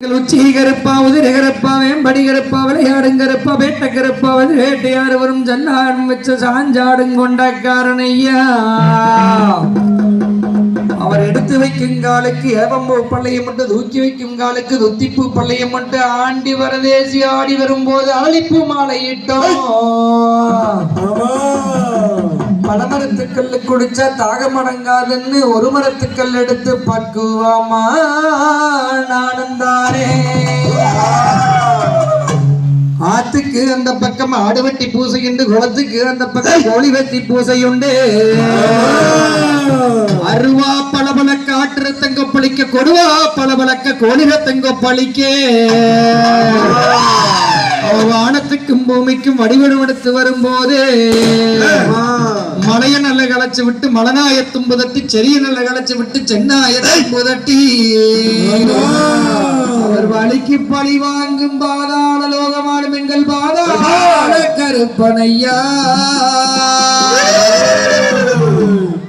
உச்சி கருப்பா உதிர கருப்பா வேம்படி கருப்பா வந்து வேட்டையாடு வரும் ஜல்லாடும் வச்ச சாஞ்சாடும் கொண்டக்காரனையா அவர் எடுத்து வைக்கும் காலுக்கு ஏவம்பூ பள்ளையம் மட்டும் தூக்கி வைக்கும் காலுக்கு துத்திப்பூ பள்ளையம் மட்டும் ஆண்டி வரதேசி ஆடி வரும்போது அழிப்பு மாலையிட்டோம். பனமரத்துக்கல்லு குடிச்சா தாகம் அடங்காதுன்னு ஒரு மரத்துக்கல் எடுத்து பக்குவாமா நானந்தாரே. ஆத்துக்கு அந்த பக்கம் ஆடு வெட்டி பூசை உண்டு குளத்துக்கு அந்த பக்கம் கோழி வெட்டி பூசை உண்டு. அருவா பளபளக்க காற்று தங்க பழிக்க கொடுவா பளபளக்க கோழி தங்க வானத்துக்கும் பூமிக்கும் வடிவடுவெடுத்து வரும்போது மலைய நல்ல களைச்சு விட்டு மலநாய தும்புதட்டி செரிய நல்ல களைச்சு விட்டு சென்னாய தும்புதட்டி. அவர் வழிக்கு பழி வாங்கும் பாதாள லோகமாடும் எங்கள் பாதாள கருப்பனையா.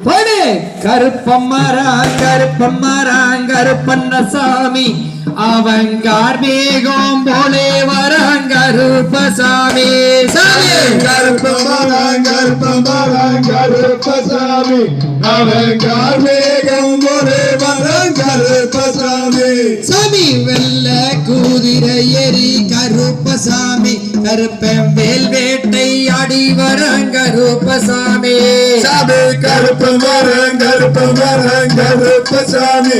படு கருப்பம்மராங் கருப்பம்மராங் கருப்பண்ணசாமி. அவன் கார்மேகம் போலே வரான் கருப்பசாமி. சாமி கருப்பசாமி அவன் கார்மேகம் ஒரு மரம் கருப்பசாமி சாமி வெள்ள குதிரை எரி கருப்பசாமி. கருப்பன் வேல் வரான் கருப்பசாமி. சாமி கருப்பமரம் கருப்பமரம் கருப்பசாமி.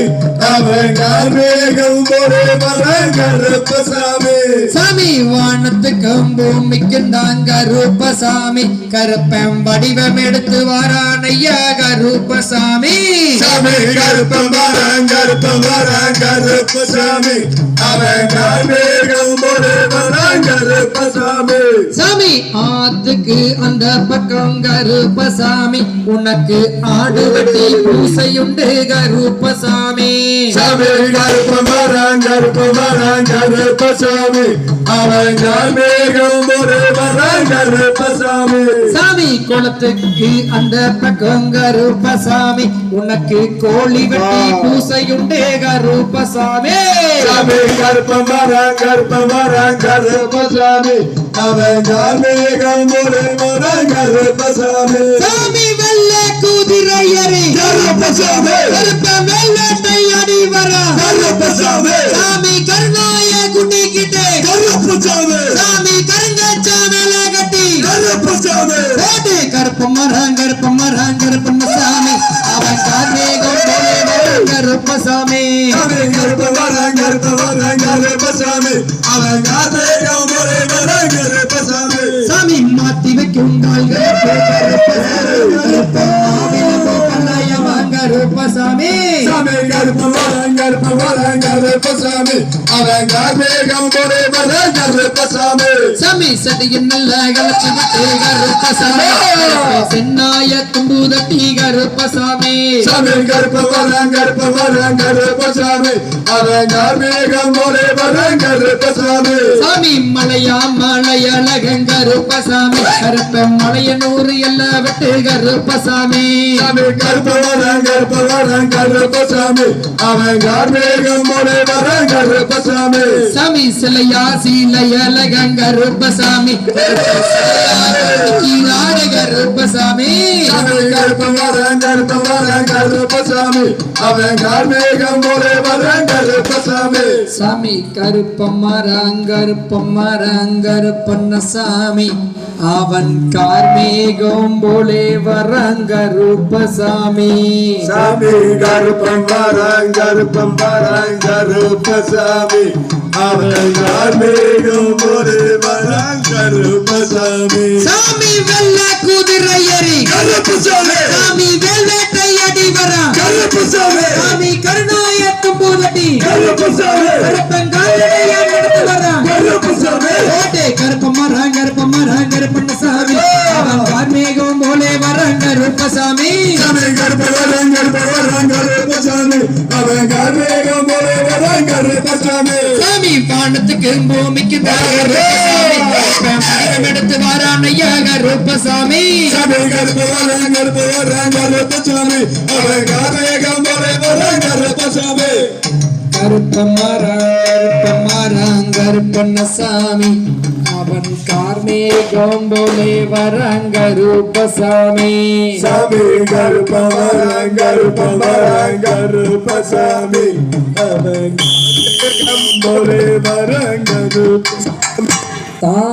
அவன் கார்மேகம் ஒரு மரம் கருப்பசாமி. சாமி வானத்துக்கும் பூமிக்கும் தான் கருப்பசாமி. கருப்பன் வடிவம் எடுத்து வரான் ஐயா கருப்பசாமி. சாமி கருப்பமரம் கருப்பமரம் கருப்பசாமி. அவன் கார்மேகம் ஒரு கருப்பசாமி. சாமி ஆத்துக்கு அந்த பக்கம் கருப்பசாமி உனக்கு ஆடு வெட்டி பூசையுண்டு கருப்பசாமி. சாமி கருப்பமரம் கருப்பசாமி. அவன் மேகம் ஒரு மரம் கருப்பசாமி சாமி குளத்துக்கு அந்த பக்கம் கருப்பசாமி உனக்கு கோழி வெட்டி பூசையுண்டு கருப்பசாமி சாமி கருப்பமரம் கருப்பமரம் கருப்பசாமி அவன் கார்மேகம் ஒரு மரம் கருப்பசாமி சாமி வெள்ள குதிரையரி. கருப்பசாமி போட்டு கருப்பமரம் கருப்பமரம் கருப்பண்ண சாமி அவன் கார்மேகம் போலே வரும் கருப்பசாமி சாமி கருப்பமரம் கருப்பமரம் கருப்பசாமி அவன் சாமி மாத்தி வைக்கும் கால்கள் கருப்பசாமி சாமி கருப்பமரம் கருப்பமரம் கருப்பசாமி அவன் கார்மேகம் ஒரு மரம் கருப்பசாமி சாமி சதியின் நல்ல கலச்சி விட்டு கருப்பசாமி சென்னாய தும்பு தட்டி கருப்பசாமி சாமி கருப்பசாமி அவன் கார்மேகம் ஒரு மரம் கருப்பசாமி சாமி மலையா மலையழகன் கருப்பசாமி கருப்ப மலையனூர் எல்லாம் விட்டு கருப்பசாமி சாமி கருப்பவரம் கருப்பவரம் கருப்பசாமி அவன் கார்மேகம் மரம் கருப்பசாமி சாமி சிலையா சீலையழகன் கருப்பசாமி கருப்பசாமி சாமி கருப்பவரம் கருப்பவரம் கருப்பசாமி அவன் கார்மேகம் மரம் கருப்பசாமி சாமி அவன் கார்மேகம் போலே வரங்கருப்பசாமி சாமி கருப்பம் வரம் கருப்பம் வரம் கருப்பசாமி அவன் கார்மேகம் ஒரு மரம் கருப்பசாமி சாமி வெள்ள குதிரையரி கருப்பசாமி சாமி. வெள்ளத்தை அடி வர. கருப்பசாமி சாமி. கருணாயத்தும் பூதட்டி. கருப்பசாமி கருப்பங்காலையா நடத்து வர. கருப்பசாமி ஓட்டே கருப்பம்மரா கருப்பம்மரா கருப்பண்ணசாமி வரங்கருப்பசாமி சாமி கருப்பவரம் கருப்பவரம் கருப்பசாமி அவன் கார்மேகம் ஒரு மரம் கருப்பசாமி சாமி பாண்டத்துக்கு பூமிக்கு எடுத்து வாரான் ஐயா கருப்பசாமி சாமி கருப்பவரம் கருப்பவரம் கருப்பசாமி அவன் கார்மேகம் ஒரு அவன் கார்மேகம் போலே வரங்க ரூபசாமி சாமி கருப்பவரன் கருப்பவரன் கருப்பசாமி அவன் கம்போலே வரங்கரு தான்